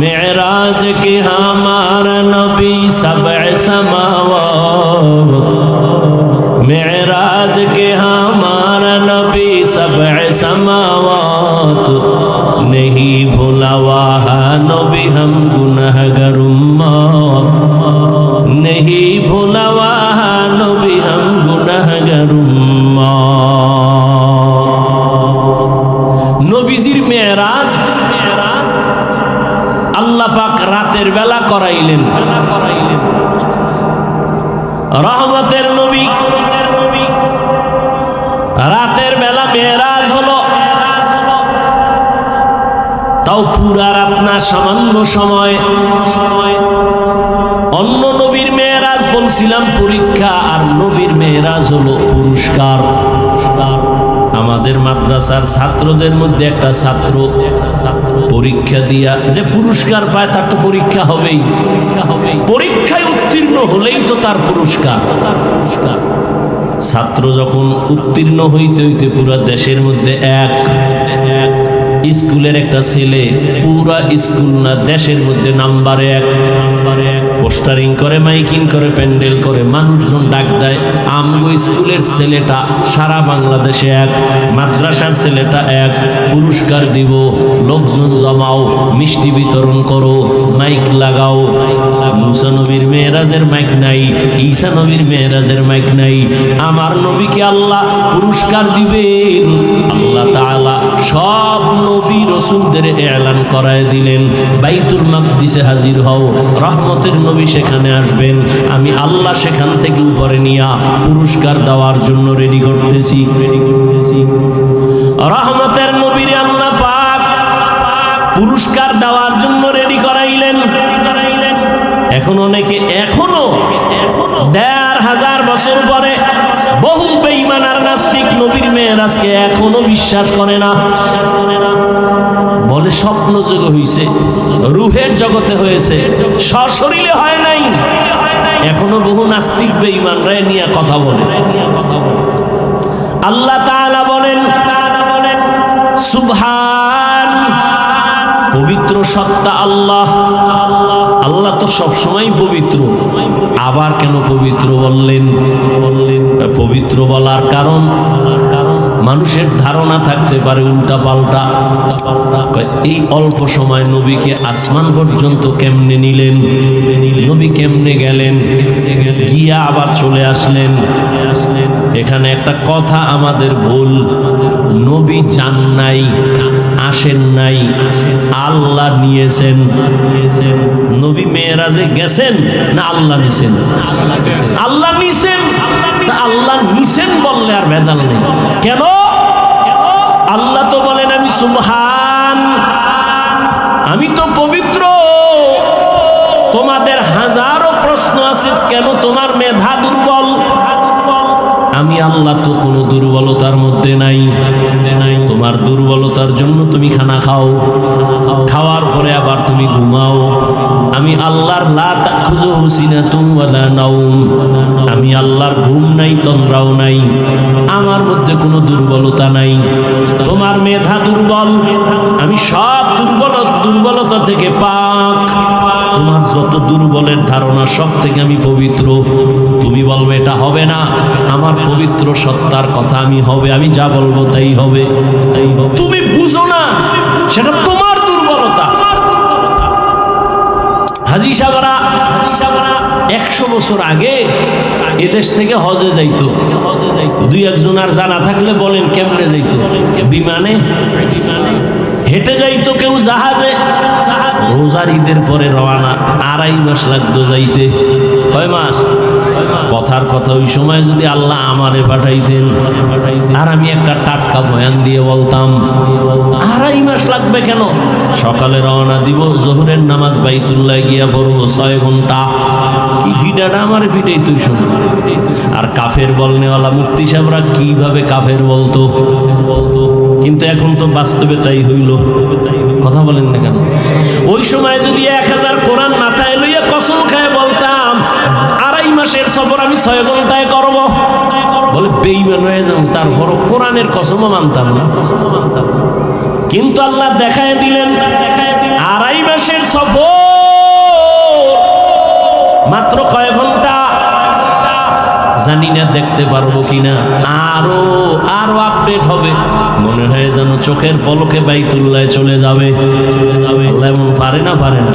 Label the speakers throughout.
Speaker 1: मेराज के हमारा नबी सब পুরা রাত না সামান্য সময়। সময় অন্য নবীর মেয়েরাজ বলছিলাম, পরীক্ষা আর নবীর মেয়েরাজ হলো পুরস্কার। আমাদের মাদ্রাসার ছাত্রদের মধ্যে একটা ছাত্র পরীক্ষা দিয়া যে পুরস্কার পায়, তার তো পরীক্ষা হবেই। পরীক্ষা হবেই পরীক্ষায় উত্তীর্ণ হলেই তো তার পুরস্কার তার পুরস্কার। ছাত্র যখন উত্তীর্ণ হইতে হইতে পুরা দেশের মধ্যে এক স্কুলের একটা ছেলে, পুরা স্কুল না, দেশের মধ্যে নাম্বারে এক। নাম্বারে এক পোস্টারিং করে, মাইকিং করে, প্যান্ডেল করে, মানুষজন ডাক দেয়, আমগো স্কুলের ছেলেটা সারা বাংলাদেশে এক, মাদ্রাসার ছেলেটা এক, পুরস্কার দিব, লোকজন জমাও, মিষ্টি বিতরণ করো, মাইক লাগাও। মুসা নবীর মেয়েরাজের মাইক নাই, ঈসা নবীর মেয়েরাজের মাইক নাই। আমার নবীকে আল্লাহ পুরস্কার দিবেন। আল্লাহ সব নবী রসুলদের এলান করায় দিলেন। বাইতুল মাকদিসে হাজির হও, রহমতের নবী সেখানে আসবেন। আমি আল্লাহ সেখান থেকে উপরে নিয়া পুরস্কার দেওয়ার জন্য রেডি করতেছি। রেডি করতেছি রহমতের নবীর আল্লাহ পাক পুরস্কার দেওয়ার জন্য রেডি করাইলেন রেডি করাইলেন এখন অনেকে এখনও দেড় হাজার বছর পরে বহু বেঈমান আর নাস্তিক নবীর মেয়েরাজকে এখনও বিশ্বাস করে না। বিশ্বাস করে না বলে স্বপ্ন যোগে হইছে, রুহের জগতে হয়েছে, সশরীরে হয় নাই। এখনও বহু নাস্তিক বেঈমানরা নিয়ে কথা বলে কথা বলে। আল্লাহ তাআলা বলেন, সুবহান পবিত্র সত্তা আল্লাহ। আল্লাহ তো সবসময় পবিত্র। আবার কেন পবিত্র বললেন? বললেন পবিত্র বলার কারণ? মানুষের ধারণা থাকতে পারে উল্টা পাল্টা এই অল্প সময় নবীকে আসমান পর্যন্ত কেমনে নিলেন? নবী কেমনে গেলেন? গিয়া আবার চলে আসলেন। এখানে একটা কথা আমাদের ভুল। নবী যান নাই। আসেন নাই। আল্লাহ নিয়েছেন। নবী মেয়েরাজে গেছেন না আল্লাহ নিছেন? আল্লাহ নিছেন। আল্লাহ নিছেন বললে আর ভেজাল নেই। কেন? আল্লাহ তো বলেন, আমি সুবহান, আমি তো পবিত্র। তোমাদের হাজারো প্রশ্ন আছে, কেন তোমার মেধা দুর্বল? আমি আল্লাহ তো কোনো দুর্বলতার মধ্যে নাই। তোমার দুর্বলতার জন্য তুমি খানা খাও। খাওয়ার পরে আবার তুমি ঘুমাও। আমি আল্লাহর লাত খুঁজো হুসিনা তুমওয়ালা নাউম আমি আল্লাহর ঘুম নাই, তন্দ্রাও নাই। আমার মধ্যে কোনো দুর্বলতা নাই। তোমার মেধা দুর্বল। আমি সব দুর্বল দুর্বলতা থেকে তোমার যত দুর্বলের ধারণা, সব থেকে আমি পবিত্র। তুমি বলবে, এটা হবে না। আমার পবিত্র সত্তার কথা আমি হবে, আমি যা বলব তাই হবে তাই হবে। তুমি বুঝো না, সেটা তোমার দুর্বলতা। হাজি সাহেবরা হাজি সাহেবরা একশো বছর আগে এদেশ থেকে হজে যাইতো। হজে যাইতো দুই একজন আর জানা থাকলে বলেন, কেমনে যাইতো? বিমানে বিমানে। হেঁটে যাইতো কেউ জাহাজে। রোজার ঈদের পরে রওনা, আড়াই মাস লাগতো যাইতে। কয় মাস? কথার কথা ওই সময় যদি আল্লাহ আমারে পাঠাইতেন। আর আমি একটা টাটকা বয়ান দিয়ে বলতাম, আড়াই মাস লাগবে কেন? সকালে রওনা দিব, জোহরের নামাজ বাইতুল্লাহ গিয়া পড়ব, ছয় ঘণ্টা। কি ফিটাটা আমার ফিটাই তুই শোন আর কাফের বলনেওয়ালা মুক্তি সাহেবরা কীভাবে কাফের বলতো বলতো? কিন্তু এখন তো বাস্তবে তাই হইল। কথা বলেন না কেন? ওই সময় যদি এক হাজার কোরআন মাথায় লইয়া কসম খায় বলতাম, আড়াই মাসের সফর আমি ছয় ঘন্টায় করব। বলে বেইমান হয়ে যাম তারপর কোরআনের কসম মানতাম না, কসম মানতাম কিন্তু আল্লাহ দেখায় দিলেন, আড়াই মাসের সফর মাত্র কয় ঘণ্টা। জানি না দেখতে পারব কিনা। আরও আরও আপডেট হবে। মনে হয় যেন চোখের পলকে বাইতুল্লায় চলে যাবে। চলে যাবে পারে না পারে না।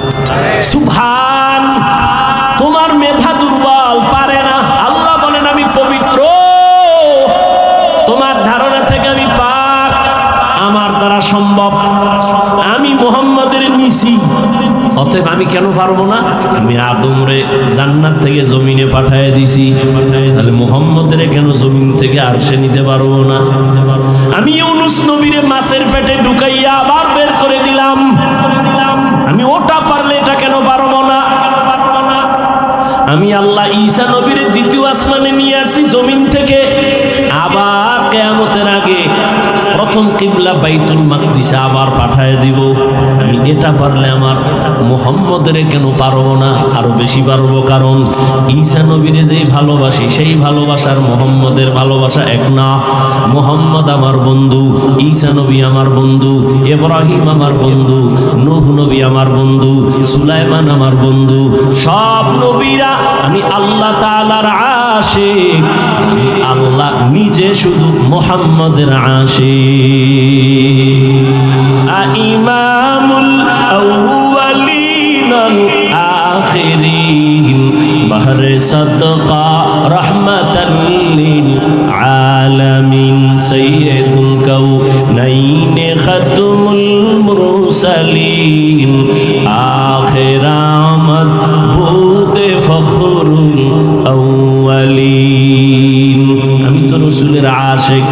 Speaker 1: সুভান তোমার মেধা অতএব আমি কেন পারব না? আমি আদমরে জান্নাত থেকে জমিনে পাঠায় দিছি। তাহলে মোহাম্মদের কেন জমিন থেকে আর সে নিতে পারব না? আমি ইউনুস নবীরে মাছের পেটে ঢুকাইয়া আবার বের করে দিলাম। আমি ওটা পারলে এটা কেন পারব না? আমি আল্লাহ ঈসা নবীর দ্বিতীয় আসমানে নিয়ে আসছি জমিন থেকে। আবার কেয়ামতের আগে প্রথম কিবলা বাইতুল মাকদিসে আবার পাঠায় দিব। আমি এটা পারলে আমার মোহাম্মদের কেন পারব না? আরও বেশি পারব কারণ ঈসা নবীরে যেই ভালোবাসি, সেই ভালোবাসার মোহাম্মদের ভালোবাসা এক না। মোহাম্মদ আমার বন্ধু, ঈসা নবী আমার বন্ধু, ইব্রাহিম আমার বন্ধু, নূহ নবী আমার বন্ধু, সুলাইমান আমার বন্ধু, সব নবীরা আমি আল্লাহ তাআলার আশিক। আল্লাহ নিজে শুধু মোহাম্মদের আশিক। الآخرين بحر صدقة رحمة للعالمين. سيد الكونين ختم المرسلين. آخر عمر بود فخر الأولين. أنت رسول العاشق.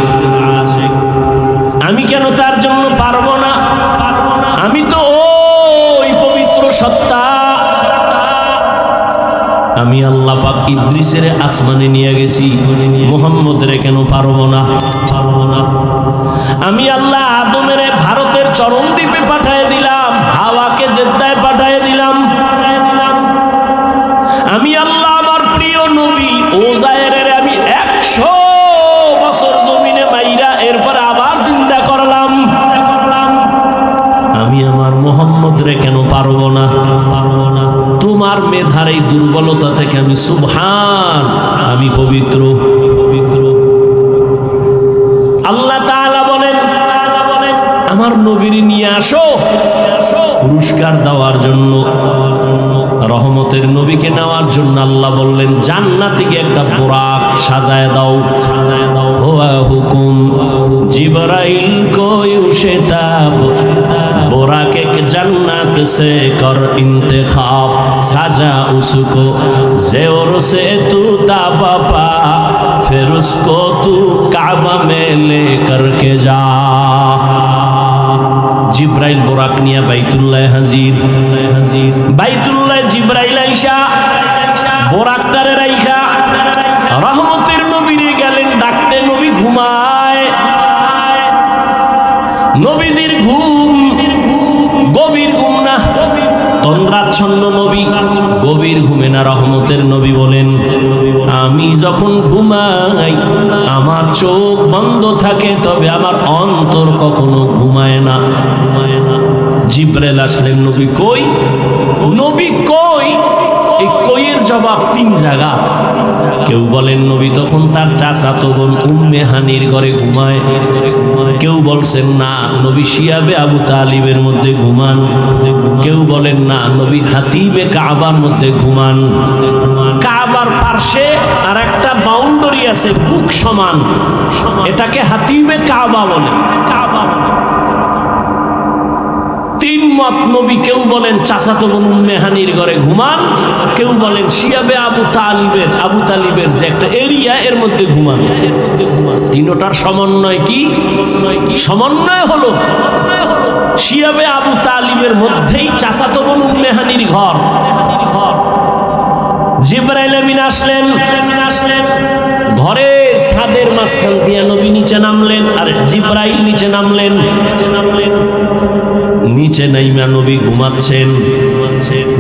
Speaker 1: পাক ইদ্রিসের আসমানে নিয়ে গেছি। মোহাম্মদের কেন পারব না? পারব না। আমি আল্লাহ আদমের ভারতের চরম দ্বীপে পাঠায় দিলাম। হাওয়াকে জেদ্দায় পাঠায় দিলাম। পাঠায় দিলাম আমি আল্লাহ আমার প্রিয় নবী ওজায়ের আমি একশো বছর জমিনে মাইরা এরপর আবার চিন্তা করলাম। করলাম আমি আমার মোহাম্মদ রে কেন পারব তোমার মেধার এই দুর্বলতা থেকে আমি সুবহান, আমি পবিত্র পবিত্র। আল্লাহ বলেন, আমার নবীর নিয়ে আসো, পুরস্কার দেওয়ার জন্য, রহমতের নবীকে নেওয়ার জন্য আল্লাহ বললেন, জান্নাতে গিয়ে একটা পোরাক সাজায় দাও। সাজায় দাও হুকুম, জিবরাইল কোই উশেতাব बोराक एक जन्नत से कर इंतखाब साजा उसको जेवर से तू ताबा पा फिर उसको तू काबा में ले करके जा জিব্রাইল বোরাক নিয়ে বাইতুল্লাহ হাজির হাজির বাইতুল্লাহ জিব্রাইল আইসা বোরাকটারে তন্দ্রাচ্ছন্ন নবী, গভীর ঘুমে না রহমতের নবী বলেন, আমি যখন ঘুমাই, আমার চোখ বন্ধ থাকে, তবে আমার অন্তর কখনো ঘুমায় না। ঘুমায় না জিব্রেল আসলেন, নবী কই? নবী কই? এই কইয়ের জবাব তিন জায়গা। কেউ বলেন, নবী তখন তার চাচা তো বোন উম্মে হানির ঘরে ঘুমায়। কেউ বলছেন, না, নবী শিয়াবে আবু তালিবের মধ্যে ঘুমান। কেউ বলেন না, নবী হাতিবে কাবার মধ্যে ঘুমান। কাবার পার্শ্বে আর একটা বাউন্ডারি আছে, বুক সমান। এটাকে হাতিবে কাবা বলে। কাবা বলে নবী কেউ বলেন মেহানির ঘরে ঘুমান। কেউ বলেন আবু তালিবের আবু তালিবের যে একটা এরিয়া, এর মধ্যে এর মধ্যে ঘুমান। তিনোটার সমন্বয় কি? সমন্বয় হলো সমন্বয় হলো। শিয়াবে আবু তালিবের মধ্যেই চাচাতো বোন মেহানির ঘর ঘর। জিব্রাইল আমিন আসলেন। আসলেন ঘরের ছাদের মাঝখান দিয়ে নবী নিচে নামলেন আর জিব্রাইল নিচে নামলেন। নিচে নামলেন নিচে নাইমা নবী ঘুমাচ্ছেন।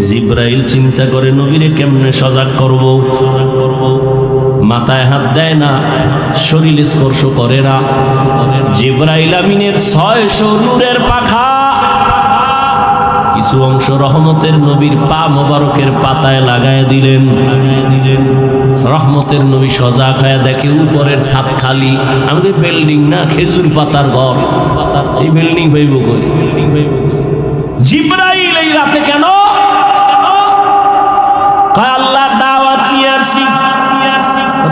Speaker 1: জিব্রাইল চিন্তা করে, নবীরে কেমনে সজাগ করব সজাগ করব? মাথায় হাত দেয় না, শরীরে স্পর্শ করে না। জিব্রাইল আমিনের ছয়শো নূরের পাখা কিছু অংশ রহমতের নবীর পা মোবারকের পাতায় লাগায় দিলেন। দিলেন রহমতের নবী সজা হয়ে দেখে উপরের ছাদ খালি। আমাদের বিল্ডিং না, খেজুর পাতার ঘর। পাতার এই বিল্ডিং হইব কই? বিল্ডিং হইব কই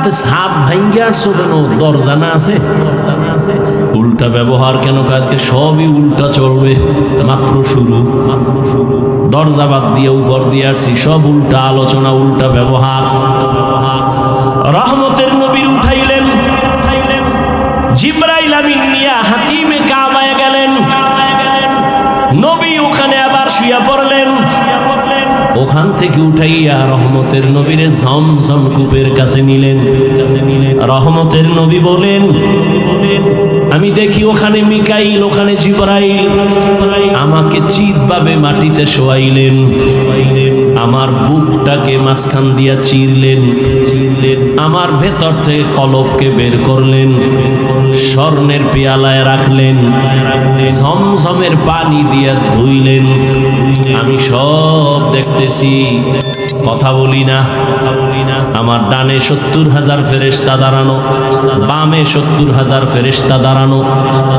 Speaker 1: ওতে সাপ ভাঙ্গে আসছো কেন দরজা না আছে। উল্টা ব্যবহার কেন আজকে সবই উল্টা চলবে। মাত্র শুরু। মাত্র শুরু। দরজা বাদ দিয়ে উপর দিয়ে আসছি। সব উল্টা আলোচনা উল্টা ব্যবহার। রহমতের নবীর উঠাইলেন। উঠাইলেন। জিব্রাইল আমিন ওখান থেকে উঠাইয়া রহমতের নবীরে ঝমঝম কূপের কাছে নিলেন। কাছে নিলেন রহমতের নবী বলেন নবী বলেন, আমি দেখি ওখানে মিকাইল, ওখানে জিবরাইল আমাকে চিৎভাবে মাটিতে শোয়াইলেন। আমার বুকটাকে মাঝখান দিয়া চিরলেন। চিরলেন আমার ভেতর থেকে কলবকে বের করলেন। স্বর্ণের পেয়ালায় রাখলেন। ঝমঝমের পানি দিয়া ধুইলেন। আমি সব দেখতেছি। কথা বলি না। কথা বলি না আমার ডানে সত্তর হাজার ফেরেস্তা দাঁড়ানো। বামে সত্তর হাজার ফেরেস্তা দাঁড়ানো।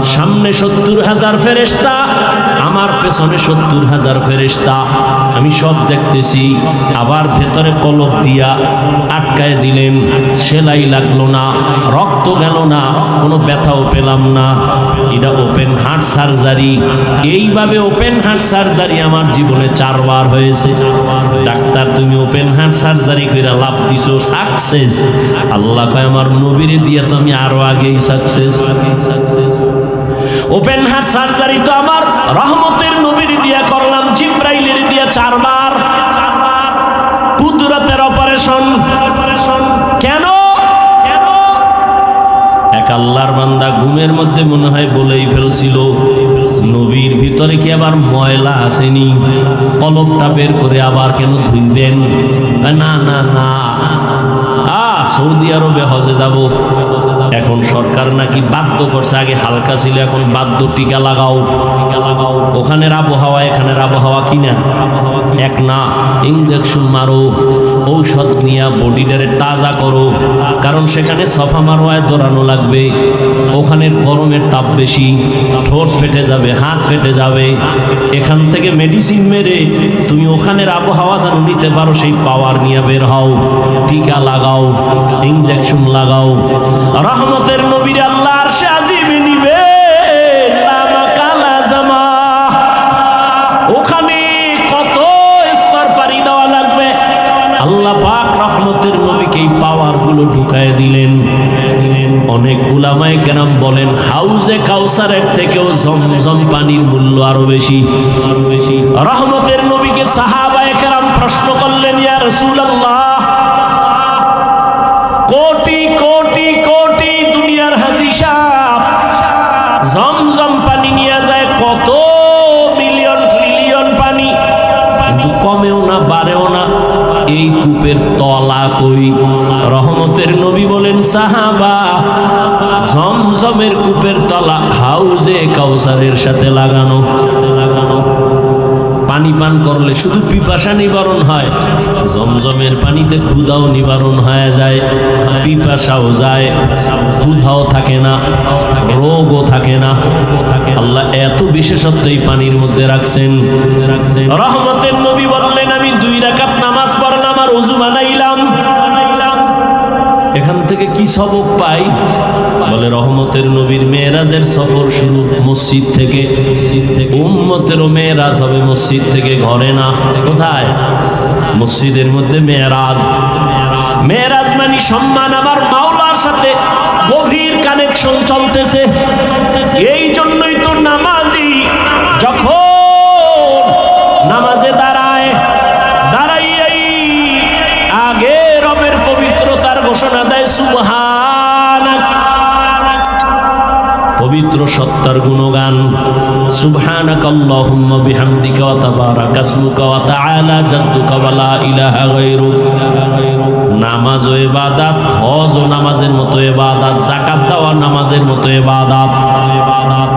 Speaker 1: সামনে সত্তর হাজার ফেরেস্তা আমার পেছনে সত্তর হাজার ফেরেস্তা আমি সব দেখতেছি, আবার ভেতরে কলব দিয়া আটকায় দিলেন। সেলাই লাগল না, রক্ত গেল না, কোনো ব্যথাও পেলাম না। এটা ওপেন হার্ট সার্জারি। এইভাবে ওপেন হার্ট সার্জারি আমার জীবনে চারবার হয়েছে। ডাক্তার, তুমি ওপেন হার্ট সার্জারি করে লাভ দিছো সাকসেস আল্লাহ আমার নবীরে দিয়ে তো আমি আরও আগেই success success open heart surgery তো আমার রহমতের নবীর দিয়া করলাম, জিব্রাইলের দিয়া চারবার। চারবার কুদরতের অপারেশন। অপারেশন কেন? কেন এক আল্লাহর বান্দা ঘুমের মধ্যে মনে হয় বলেই ফেলছিল, নবীর ভিতরে কি আবার ময়লা আসেনি? কলবটা বের করে আবার কেন ধুইবেন? না না না। আ সৌদি আরবে হজে যাব। এখন সরকার নাকি বাধ্য করছে, আগে হালকা ছিল, এখন বাধ্য টিকা লাগাও। টিকা লাগাও ওখানের আবহাওয়া, এখানের আবহাওয়া কিনা? এক না ইঞ্জেকশন মারো, ঔষধ নিয়ে বডিটারে তাজা করো। কারণ সেখানে সফা মারোয়ায় দৌড়ানো লাগবে। ওখানের গরমের তাপ বেশি, ঠোঁট ফেটে যাবে, হাত ফেটে যাবে। এখান থেকে মেডিসিন মেরে তুমি ওখানের আবহাওয়া যেন নিতে পারো, সেই পাওয়ার নিয়ে বের হও। টিকা লাগাও। ইঞ্জেকশন লাগাও। রহমতের নবীর আল্লাহর নিবে। আল্লাহ রহমতের নবীকে ঢুকায় দিলেন। অনেক বলেন, হাউজে কাউসারের থেকেও আরও বেশি আরও বেশি। রহমতের নবীকে সাহাবায়ে কেরাম প্রশ্ন করলেন, ইয়া রাসূলুল্লাহ সাহাবা জমজমের কূপের তলা হাউজে কাউসারের সাথে লাগানো। লাগানো পানি পান করলে শুধু পিপাসা নিবারণ হয় জমজমের পানিতে ক্ষুধাও নিবারণ হয়ে যায়, পিপাসাও যায়, ক্ষুধাও থাকে না, রোগও থাকে না। আল্লাহ এত বিশেষত্ব এই পানির মধ্যে রাখছেন। রাখছেন রহমতের নবী বললেন, আমি দুই রাকাত নামাজ পড়লাম আর উজু থেকে কি সবক পাই? বলে রহমতের নবীর মেয়েরাজের সফর শুরু মসজিদ থেকে। মসজিদ থেকে উম্মতেরও মেয়েরাজ হবে মসজিদ থেকে ঘরে না। কোথায়? মসজিদের মধ্যে মেয়েরাজ। মেয়েরাজ মানে সম্মান। আমার মাওলার সাথে গভীর কানেকশন চলতেছে। এই জন্যই তো নামাজি যখন পবিত্র সত্তার গুণগান। সুবহানাক আল্লাহুম্মা বিহামদিকা ওয়া তাবারাকা ইসমুকা ওয়া তাআলা জাদ্দুকা ওয়া লা ইলাহা গায়রুক নামাজ ও ইবাদত, হজ ও নামাজের মতো ইবাদত, যাকাত দেওয়া নামাজের মতো ইবাদত। ইবাদত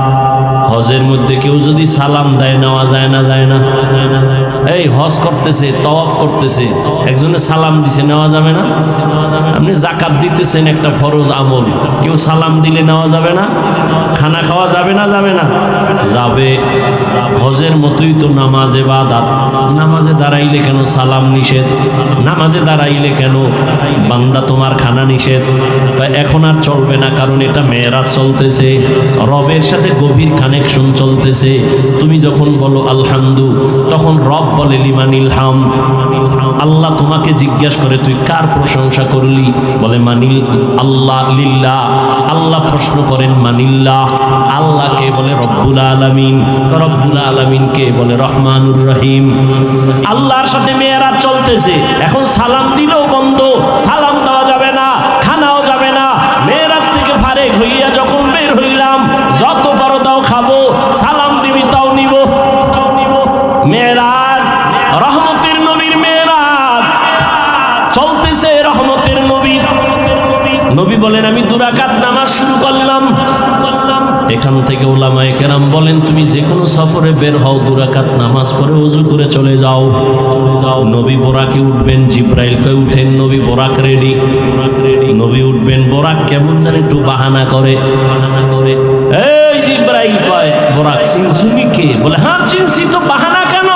Speaker 1: হজের মধ্যে কেউ যদি সালাম দেয়, নেওয়া যায় না যায় না। এই হজ করতেছে, তওয়াফ করতেছে, একজনে সালাম দিছে, নেওয়া যাবে না? আপনি জাকাত দিতেছেন একটা ফরজ আমল, কেউ সালাম দিলে নেওয়া যাবে না? খানা খাওয়া যাবে না যাবে না? যাবে। হজের মতোই তো নামাজে বা বাদাত নামাজে দাঁড়াইলে কেন সালাম নিষেধ? নামাজে দাঁড়াইলে কেন? বান্দা তোমার খানা নিষেধ? এখন আর চলবে না, কারণ এটা মেয়েরা চলতেছে। রবের সাথে গভীর কানেকশন চলতেছে। তুমি যখন বলো, আলহামদু তখন রব বলে, লিমানিল হাম আল্লাহ তোমাকে জিজ্ঞাসা করে, তুই কার প্রশংসা করলি? বলে, মানিল আল্লাহ লিল্লাহ আল্লাহ প্রশ্ন করেন, মানিল্লাহ আল্লাহকে বলে রব্বুল আলামিন, রব্বুল আলামিনকে বলে রহমানুর রহিম। আল্লাহর সাথে মেয়েরা চলতেছে, এখন সালাম দিলেও বন্ধ, সালাম দেওয়া যাবে না, খানাও যাবে না। মেয়েরাজ থেকে ফারেক হইয়া যখন বের হইলাম, যত বড় দাও খাব, সালাম দিবি তাও নিব তাও নিব। মেয়েরাজ, রহমতের নবীর মেয়েরাজ। চলতেছে রহমতের নবী রহমতের নবী। নবী বলেন, আমি দুরাকাত নামাজ শুরু এখান থেকে ওলামায় কেরাম বলেন, তুমি যে কোনো সফরে বের হও দুরাকাত নামাজ পরে উজু করে চলে যাও। চলে যাও নবী বোরাকে উঠবেন, জিব্রাইলকে উঠেন, নবী বোরাক রেডি বোরাক রেডি নবী উঠবেন, বোরাক কেমন যেন একটু বাহানা করে। বাহানা করে এই জিব্রাইল কয়, বোরাক সিং কে? বলে হ্যাঁ চিনছি, তো বাহানা কেন?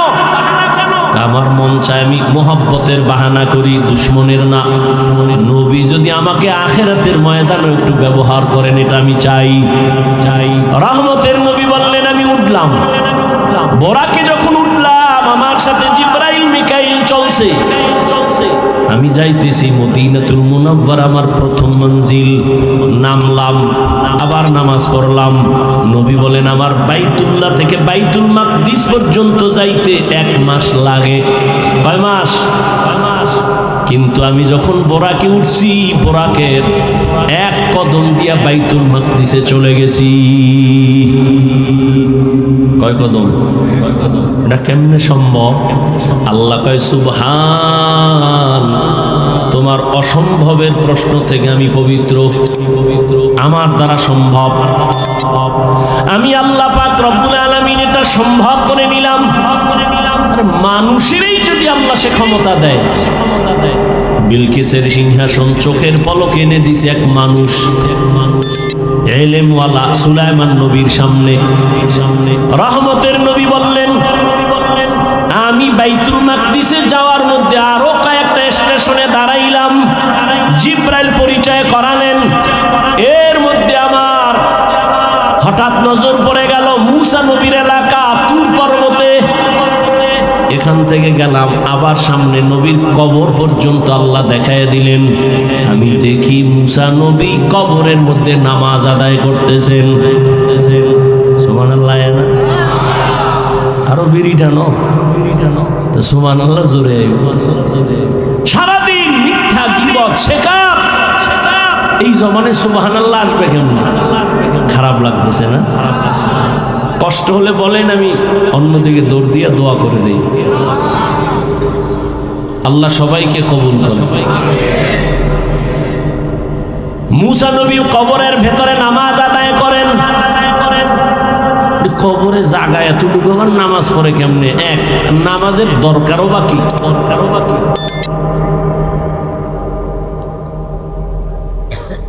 Speaker 1: আমার মন চায় আমি মোহাব্বতের বাহানা করি, দুশ্মনের না। নবী যদি আমাকে আখেরাতের ময়দানে একটু ব্যবহার করেন, এটা আমি চাই। চাই। রহমতের নবী বললেন, আমি উঠলাম। বোরাকে যখন আমার সাথে জিব্রাইল, মিকাইল চলছে। আমি যাইতেছি মদিনাতুল মুনাব্বার আমার প্রথম মঞ্জিল। নামলাম, আবার নামাজ পড়লাম। নবী বলেন, আমার বাইতুল্লাহ থেকে বাইতুল মাকদিস পর্যন্ত যাইতে এক মাস লাগে। কয় মাস? কিন্তু আমি যখন বোরাকে উঠছি বোরাকের এক কদম দিয়া বাইতুল মাকদিসে চলে গেছি। কয় কদম? এটা কেমনে সম্ভব? আল্লাহ কয়, সুবহান, তোমার অসম্ভবের প্রশ্ন থেকে আমি পবিত্র। পবিত্র আমার দ্বারা সম্ভব। আমি আল্লাহ পাক রব্বুল আলামিন এটা সম্ভব করে নিলাম। মানুষেরই যদি আল্লাহ সে ক্ষমতা দেয়। সে ক্ষমতা দেয় বিলকিসের সিংহাসন চোখের পলক এনে দিছে এক মানুষ মানুষ। এলেমওয়ালা সুলাইমান নবীর সামনে। সামনে রহমতের নবী বললেন, আমি বাইতুল মাকদিসে যাওয়ার মধ্যে আরও কয়েকটা স্টেশনে দাঁড়াইলাম। জিব্রাইল পরিচয় করালেন। এর মধ্যে আমার হঠাৎ নজর পড়ে গেল, মুসা নবীর এলাকা। এখান থেকে গেলাম, আবার সামনে নবীর কবর পর্যন্ত আল্লাহ দেখায় দিলেন। আমি দেখি মুসা নবী কবরের মধ্যে নামাজ আদায় করতেছেন। সোমান আল্লাহ না? আরও বিড়ি টানো বিড়ি টানো তো সোমান আল্লাহ জোরে। সারাদিন মিথ্যা গিবত শেখার এই জমানে সুবাহান আল্লাহ আসবে কেমন? খারাপ লাগতেছে, না? কষ্ট হলে বলেন আমি, অন্যদিকে দৌড় দিয়ে দোয়া করে দিই। আল্লাহ সবাইকে কবুল করে মুসা নবী কবরের ভেতরে নামাজ আদায় করেন। কবরে জাগায় এতটুকু আমার নামাজ পড়ে কেমনে? এক, নামাজের দরকারও বাকি। দরকারও বাকি।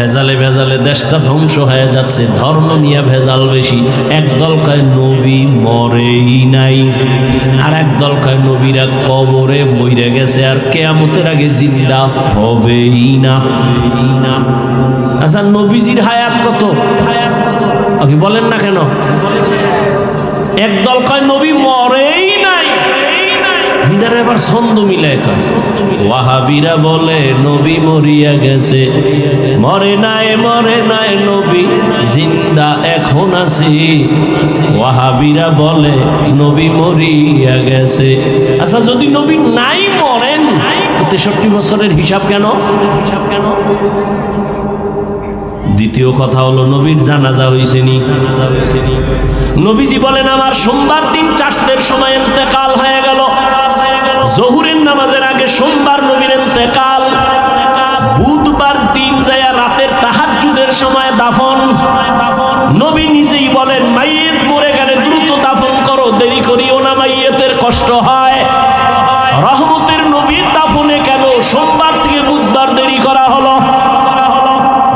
Speaker 1: ভেজালে ভেজালে দেশটা ধ্বংস হয়ে যাচ্ছে, ধর্ম নিয়ে ভেজাল বেশি। একদল কয়, নবী মরেই নাই। আর একদল কয়, নবীরা কবরে মইরে গেছে আর কেয়ামতের আগে জিন্দা হবেই না। না আচ্ছা নবীজির হায়াত কত? হায়াত কত? বলেন না কেন? একদল কয়, নবী হিনা এটার ছন্দ ওয়াহাবিরা বলে, নবী মরিয়া গেছে। মরে নাই মরে নাই নবী, জিন্দা এখন আছি। ওয়াহাবিরা বলে, নবী মরিয়া গেছে। আচ্ছা যদি নবী নাই মরেন তেষট্টি বছরের হিসাব কেন? হিসাব কেন দ্বিতীয় কথা হলো, নবীর জানাজা হয়েছে নি। হয়েছে নি নবীজি বলেন, আমার সোমবার দিন চাষতের সময় এতেকাল হয়ে জহুরের নামাজের আগে সোমবার নবীর এতেকাল বুধবার দিন যায় রাতের তাহাজ্জুদের সময় দাফন। নবী নিজেই বলেন, মাইয়েত মরে গেলে দ্রুত দাফন করো, দেরি করিও না, মাইয়েতের কষ্ট হয়। রহমতের নবীর দাফনে কেন সোমবার থেকে বুধবার দেরি করা হলো?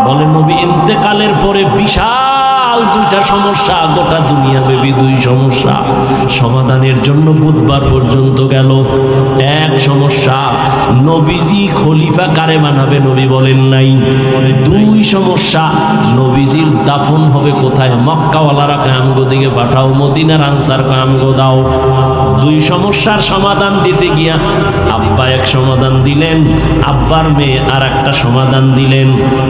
Speaker 1: বলে নবী, ইন্তেকালের পরে বিশাল দুইটা সমস্যা, গোটা দুনিয়া বেবি দুই সমস্যা। সমাধানের জন্য বুধবার পর্যন্ত গেল এক সমস্যা। নবীজি খলিফা কারে বানাবে নবী বলেন নাই। দুই সমস্যা, নবীজির দাফন হবে কোথায়? মক্কাওয়ালারা কামগো দিকে পাঠাও, মদিনার আনসার কামগো দাও। দুই সমস্যার সমাধান দিতে গিয়া আব্বা এক সমাধান দিলেন, আব্বার মেয়ে আর একটা সমাধান দিলেন।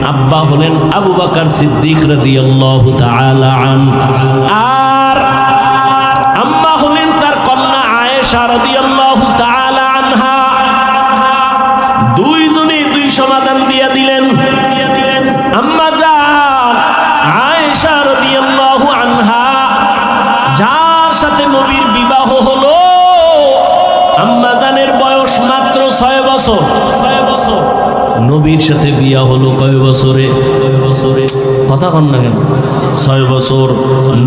Speaker 1: আব্বা হলেন আবু বাকার সিদ্দিক রাদিয়াল্লাহু তাআলা আন আর আম্মা হলেন তার কন্যা আয়েশা রাদিয়াল্লাহু তাআলা আনহা। দুইজনে দুই সমাধান দিয়া দিলেন। আম্মা জান আয়েশা রাদিয়াল্লাহু আনহা, যার সাথে নবীর বিবাহ হলো আম্মাজানের বয়স মাত্র ছয় বছর ছয় বছর। নবীর সাথে বিয়া হলো কয় বছরে? কয় বছরে? কথা কন না কেন? ছয় বছর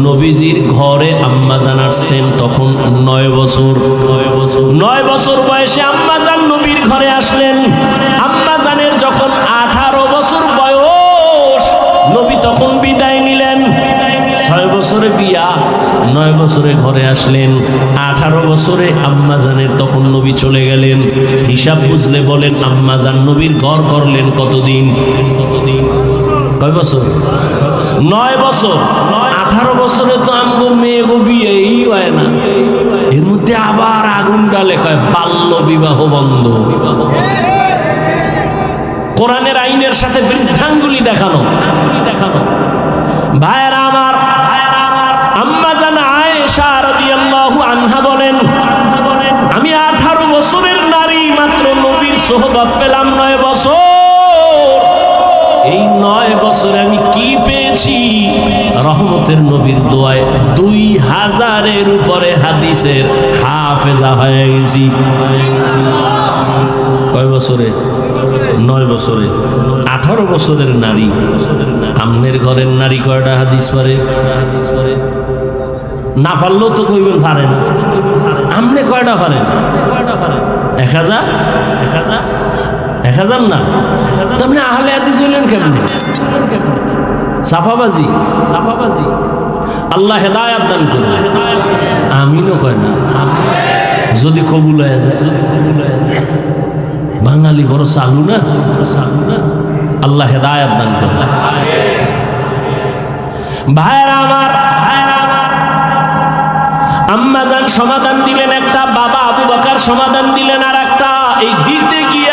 Speaker 1: নবীজির ঘরে আম্মাজান আসছেন, তখন নয় বছর। নয় বছর নয় বছর বয়সে আম্মাজান নবীর ঘরে আসলেন। আম্মা জানের যখন আঠারো বছর বয়স, নবী তখন বিদায় নিলেন। ছয় বছরে বিয়া, নয় বছরে ঘরে আসলেন। আঠারো বছরে আম্মাজানের তখন নবী চলে গেলেন। হিসাব বুঝলে বলেন আম্মাজান নবীর ঘর করলেন কতদিন? কতদিন? কয় বছর? নয় বছর। আঠারো বছরে তো আমগো মেয়ে গো বিয়েই হয় না। এর মধ্যে আবার আগুন ডালে কয়, বাল্য বিবাহ বন্ধ। বিবাহ কোরআনের আইনের সাথে বৃদ্ধাঙ্গুলি দেখানো। দেখানো ভাইয়েরা আমার ভাইয়েরা আমার, আম্মা জান আয়েশা রাদিয়াল্লাহু আনহা বলেন, আমি আঠারো বছরের নারী, মাত্র নবীর সোহবত পেলাম নয় নয় বছরে আমি কি পেয়েছি? রহমতের নবীর দোয়ায় দুই হাজারের উপরে হাদিসের হাফেজা হয়ে গেছি। কয় বছরে? নয় বছরে। আঠারো বছরের নারী। আমনের ঘরের নারী কয়টা হাদিস পারে? পারে না পারলেও তো কইবেন পারেন আমনে কয়টা পারেন কয়টা পারেন এক হাজার? এক হাজার? এক হাজার না আপনি আহলে হাদিস হইলেন কেমনে? সাফাবাজি। সাফাবাজি। আল্লাহ হেদায়াত দান করুন। আমিনও কয় না। যদি কবুল হয়ে যায়। যদি কবুল হয়ে যায়। বাঙালি বড় চালু না? চালু না? আল্লাহ হেদায়াত দান করুন। ভাইয়েরা আমার। ভাইয়েরা আমার। আম্মা যান সমাধান দিলেন একটা বাবা আবু বাকার সমাধান দিলেন আর একটা এই দিতে গিয়া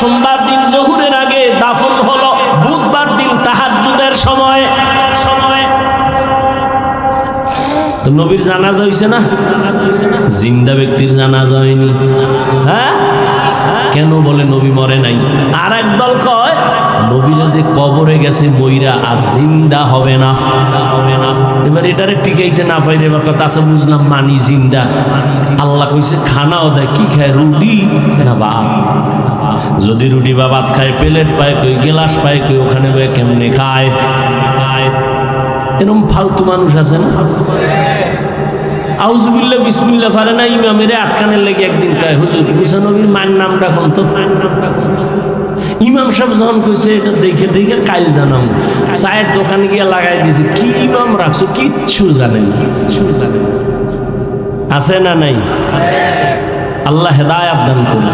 Speaker 1: সোমবার দিন জহুরের আগে দাফন হলো, বুধবার দিন তাহাজ্জুদের সময়। সময় তো নবীর জানাজা হইছে না? জিন্দা ব্যক্তির জানাজা হয়নি। হ্যাঁ? কেন বলে নবী মরে নাই? আর একদল কয়, নবীরা যে কবরে গেছে মইরা আর জিন্দা হবে না। হবে না এবার এটারে টিকাইতে না পাইলে এবার কথা আছে, বুঝলাম মানি জিন্দা। আল্লাহ কইছে, খানাও দেয়, কি খায়? রুটি না ভাত? যদি রুটি বা ভাত খায়, প্লেট পায় কই, গেলাস পায় কই, ওখানে বয়ে কেমনে খায়? খায়। এরকম ফালতু মানুষ আছেন ফালতু। আউজুবিল্লা বিসমিল্লা পারে না, ইমামের আটকানের লেগে একদিন কয়, হুজুর মুসানবীর মায়ের নামটা কোন তো মায়ের নামটা কোন তো? ইমাম সাহেব যখন কইছে, এটা দেখে দেখে কাইল জানাম। চায়ের দোকানে গিয়ে লাগাই দিছে, কি ইমাম রাখছো? কিচ্ছু জানেন কিচ্ছু জানেন আছে না নাই? আল্লাহ হেদায়াত দান করুন।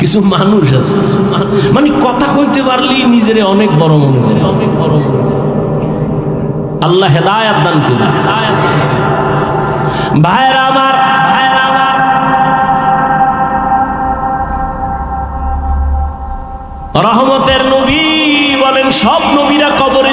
Speaker 1: কিছু মানুষ আছে মানে কথা কইতে পারলি নিজেরে অনেক বড় মনে করে। অনেক বড় মনে আল্লাহ হেদায়াত দান করে ভাইরা আমার ভাইরা আমার। রহমতের নবী বলেন, সব নবীরা কবরে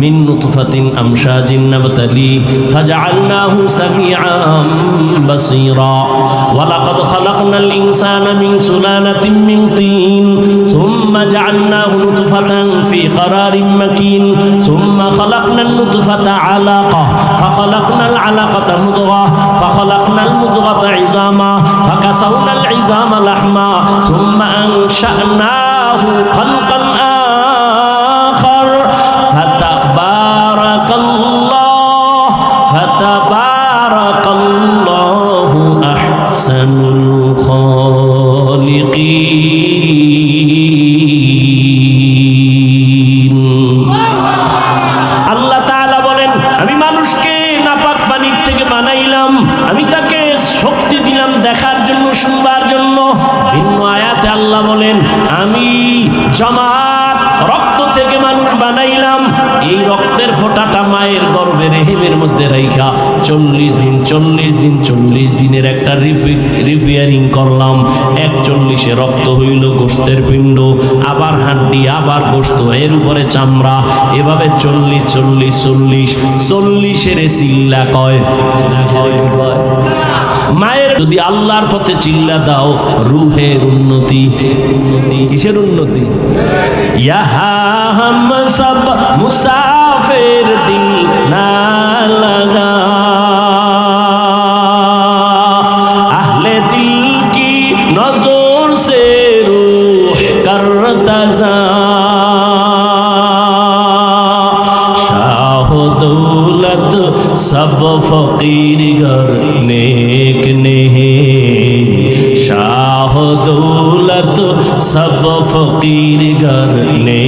Speaker 1: من نطفة أمشاج نبتليه فجعلناه سميعا بصيرا. ولقد خلقنا الإنسان من سلالة من طين ثم جعلناه نطفة في قرار مكين ثم خلقنا النطفة علقة فخلقنا العلقة مضغة فخلقنا المضغة عظاما فكسونا العظام لحما ثم أنشأناه خلقا একটা রিপেয়ারিং করলাম, একচল্লিশে রক্ত হইল গোস্তের পিণ্ড, আবার হাড্ডি, আবার গোস্ত এর উপরে চামড়া, এভাবে চল্লিশ চল্লিশ চল্লিশ, চল্লিশের চিল্লা কয়? মায়ের যদি আল্লাহর পথে চিল্লা দাও, রুহের উন্নতি উন্নতি, কিসের উন্নতি? ইয়াহা হাম সব মুসাফের দিল না লাগা সব ফকির গর নেক নেহে শাহ দৌলত সব ফকির গর নেক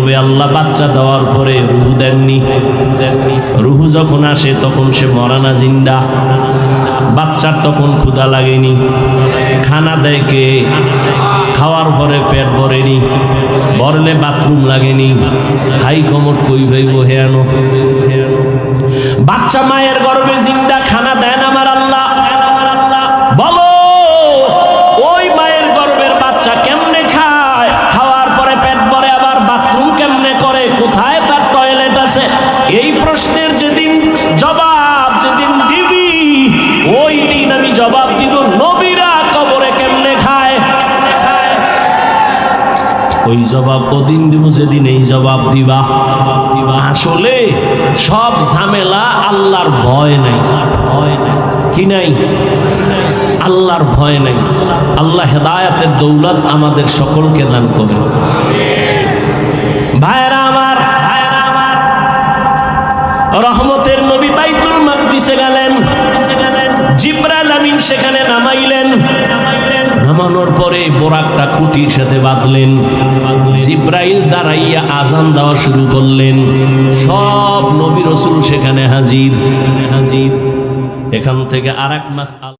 Speaker 1: আল্লাহ বাচ্চা দেওয়ার পরে রুহু দেননি। রুহু যখন আসে তখন সে মরানা জিন্দা। বাচ্চার তখন ক্ষুধা লাগেনি। খানা দেয় কে? খাওয়ার পরে পেট ভরেনি। ভরলে বাথরুম লাগেনি। হাই কমট কই ভাইব হেয়ানো। বাচ্চা মায়ের গর্ভে জিন্দা, খানা দেয় আমার ওই জবাব ওদিন দিব যেদিন এই জবাব দিবা। দিবা আসলে সব ঝামেলা আল্লাহর ভয় নাই। ভয় নাই কি নাই? আল্লাহর ভয় নাই। আল্লাহ হেদায়াতের দৌলত আমাদের সকলকে দান করুন। ভাইরা আমার ভাইরা আমার, রহমতের নবী বাইতুল মাকদিসে গেলেন। জিব্রাইল আমিন সেখানে নামাইলেন। নামানোর পরে বোরাকটা খুঁটির সাথে বাঁধলেন। জিব্রাইল দাঁড়াইয়া আজান দেওয়া শুরু করলেন। সব নবী রসুল সেখানে হাজির। হাজির এখান থেকে আর এক মাস